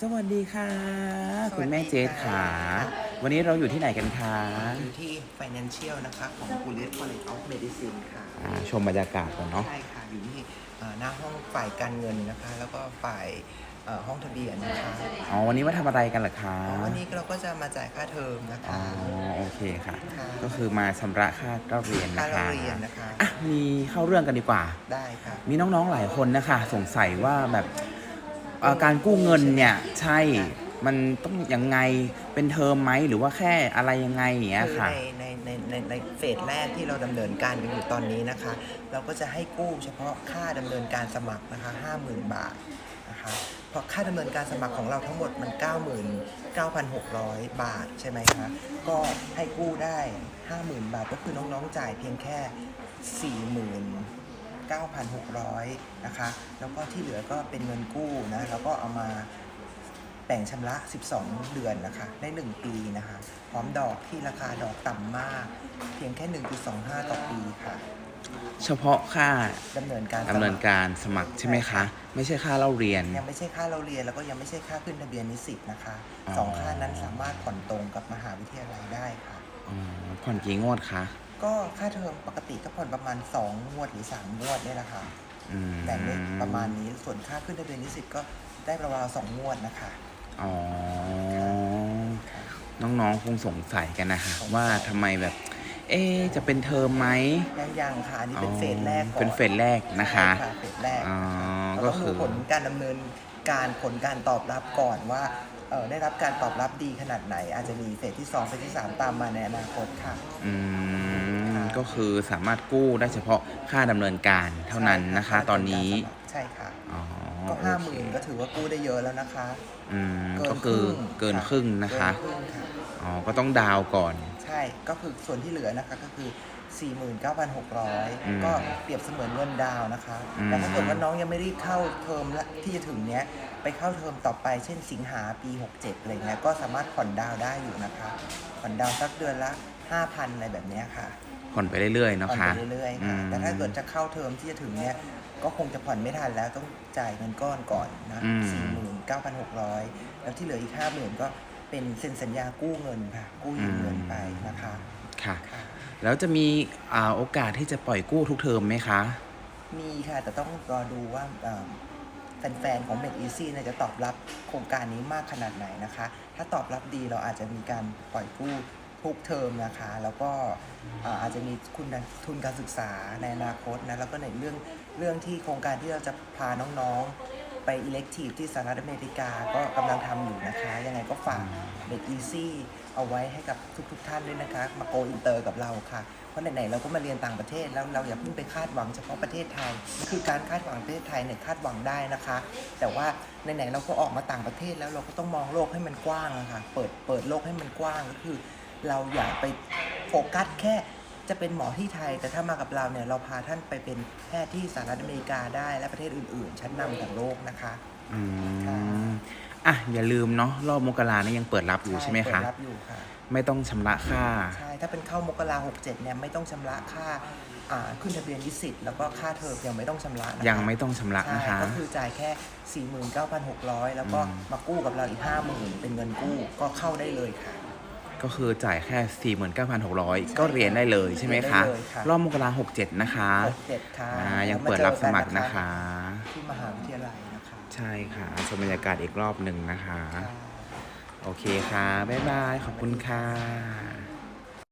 สวัสดีค่ะสวัสดีคุณแม่เจสขาค่ะ วันนี้เราอยู่ที่ไหนกันคะอยู่ที่ Financial นะคะของ p u l i s College of Medicine ค่ะ อ่าชมบรรยากาศก่อนเนาะ ใช่ค่ะ อยู่ที่เอ่อหน้าห้องฝ่ายการเงินนะคะ แล้วก็ฝ่ายเอ่อห้องทะเบียนนะคะอ๋อ วันนี้มาทำอะไรกันเหรอคะวันนี้เราก็จะมาจ่ายค่าเทอมนะอ๋อ คะ โอเคค่ะ ค่ะ ก็คือมาชำระค่าเล่าเรียนค่านะเราคะเรียนนะคะ อะ มีเข้าเรื่องกันดีกว่า ได้ค่ะ มีน้องๆหลายคนนะคะ สงสัยว่าแบบ เอ่อการกู้เงินเนี่ยใช่มันต้องยังไงเป็นเทอมไหมหรือว่าแค่อะไรยังไงอย่างเงี้ยค่ะในในในในในเฟสแรกที่เราดำเนินการกันอยู่ตอนนี้นะคะ เราก็จะให้กู้เฉพาะค่าดำเนินการสมัครนะคะ50,000 บาทนะคะเพราะค่าดำเนินการสมัครของเราทั้งหมดมัน 99,600 บาทใช่ไหมคะก็ให้กู้ได้ 50,000 บาทก็คือน้องๆจ่ายเพียงแค่ 40,000 9,600นะคะ แล้วก็ที่เหลือก็เป็นเงินกู้นะ แล้วก็เอามาแบ่งชำระ 12 เดือนนะคะ ได้ 1 ปีนะคะ พร้อมดอกที่ราคาดอกต่ำมาก เพียงแค่ 1.25 ต่อปีค่ะ เฉพาะค่าดำเนินการดำเนินสมัคการสมัครใช่ไหมคะ ไม่ใช่ค่าเล่าเรียน ยังไม่ใช่ค่าเราเรียน แล้วก็ยังไม่ใช่ค่าขึ้นทะเบียนนิสิตนะคะอ๋อ สองค่านั้นสามารถผ่อนตรงกับมหาวิทยาลัยได้ค่ะ อ๋อผ่อนกี่งวดคะ ก็ค่าเทอมปกติก็ผ่อนประมาณ2งวดหรือ3งวดเนี่ยแหละค่ะอืมแต่ไม่ประมาณนี้ส่วนค่าขึ้นทะเบียนนิสิตก็ได้ประมาณสองงวดนะคะ อ๋อ ค่ะ น้องๆคงสงสัยกันนะคะสงสัย ว่าทำไมแบบ เอ๊ะจะเป็นเทอมไหมยังยังค่ะอันนี้เป็นเฟสแรกก่อนเป็นเฟสแรกนะคะ ใช่เฟสแรกอ๋อเราก็ต้องคืดูอ ผลการดำเนินการผลการตอบรับก่อนว่าเออ ได้รับการตอบรับดีขนาดไหน อาจจะมีเฟสที่2เฟสที่ 3 ตามมาในอนาคตค่ะ อืมค่ะก็คือสามารถกู้ได้เฉพาะค่าดำเนินการเท่านั้นนะคะ ตอนนี้ใช่ค่ะอ๋อก็โอห้าหเคมื่นก็ถือว่ากู้ได้เยอะแล้วนะคะ อืมเกินก็คือรึ่งเกินครึ่งนะคะ เกินครึ่งค่ะอ๋อ ก็ต้องดาวน์ก่อน ใช่ก็คือส่วนที่เหลือนะคะก็คือ อืม49,600 ก็เปรียบเสมือนเงินดาวน์นะคะอืม แต่ถ้าเกิดว่าน้องยังไม่ได้เข้าเทอมละที่จะถึงเนี้ยไปเข้าเทอมต่อไป เช่นสิงหาปี 67อะไรเงี้ยก็สามารถผ่อนดาวน์ได้อยู่นะคะ ผ่อนดาวน์สักเดือนละ 5,000 อะไรแบบเนี้ยค่ะ ผ่อนไปเรื่อยๆเนาะผ่อนคะไปเรื่อยๆอืค่ะมแต่ถ้าเกิดจะเข้าเทอมที่จะถึงเนี้ยก็คงจะผ่อนไม่ทันแล้วต้องจ่ายเงินก้อนก่อนนะอืม49,600แล้วที่เหลืออีก50,000ก็เป็นเซ็นสัญญากู้เงินค่ะ กู้ยืมเงินไปนะคะค่ะ ค่ะ แล้วจะมีอ่าโอกาสที่จะปล่อยกู้ทุกเทอมไหมคะ มีค่ะ แต่ต้องรอดูว่าเอ่อแฟนๆ ของ Make Easy เนี่ยจะตอบรับโครงการนี้มากขนาดไหนนะคะ ถ้าตอบรับดีเราอาจจะมีการปล่อยกู้ทุกเทอมนะคะ แล้วก็เอ่ออาจจะมีคุณทุนการศึกษาในอนาคตนะ แล้วก็ในเรื่องเรื่องที่โครงการที่เราจะพาน้องๆ ไป elective ที่สหรัฐอเมริกาก็กำลังทำอยู่นะคะ ยังไงก็ฝาก Make Easy เอาไว้ให้กับทุกๆท่านด้วยนะคะ มาโกอินเตอร์กับเราค่ะ เพราะไหนๆเราก็มาเรียนต่างประเทศแล้วเราอย่าเพิ่งไปคาดหวังเฉพาะประเทศไทย คือการคาดหวังประเทศไทยเนี่ยคาดหวังได้นะคะ แต่ว่าไหนๆเราก็ออกมาต่างประเทศแล้วเราก็ต้องมองโลกให้มันกว้างอะค่ะ เปิดเปิดโลกให้มันกว้างก็คือ เราอย่าไปโฟกัสแค่ จะเป็นหมอที่ไทย แต่ถ้ามากับเราเนี่ยเราพาท่านไปเป็นแพทย์ที่สหรัฐอเมริกาได้และประเทศอื่น ๆ ชั้นนำของโลกนะคะอืค่ะมอะอย่าลืมเนาะรอบมกรานี่ยังเปิดรับอยู่ใช่ไหมคะ เปิดรับอยู่ค่ะ ไม่ต้องชำระค่า ใช่ ถ้าเป็นเข้ามกราหกเจ็ดเนี่ยไม่ต้องชำระค่าอ่าขึ้นทะเบียนนิสิตแล้วก็ค่าเทอมยังไม่ต้องชำระนะคะยังไม่ต้องชำระใช่นะคะ ก็คือจ่ายแค่ 49,600 แล้วก็อืม มากู้กับเราอีก 50,000 เป็นเงินกู้ก็เข้าได้เลยค่ะ ก็คือจ่ายแค่ 49,600 ก็เรียนได้เลยใช่ไหมคะ เรียนได้เลยค่ะ รอบมกรา67นะคะ67ค่ะอ่ายังเปิดรับสมัครนะคะ ที่มหาวิทยาลัยนะคะใช่ค่ะชมบรรยากาศอีกรอบหนึ่งนะคะ ค่ะ โอเคค่ะ บ๊ายบาย ขอบคุณค่ะ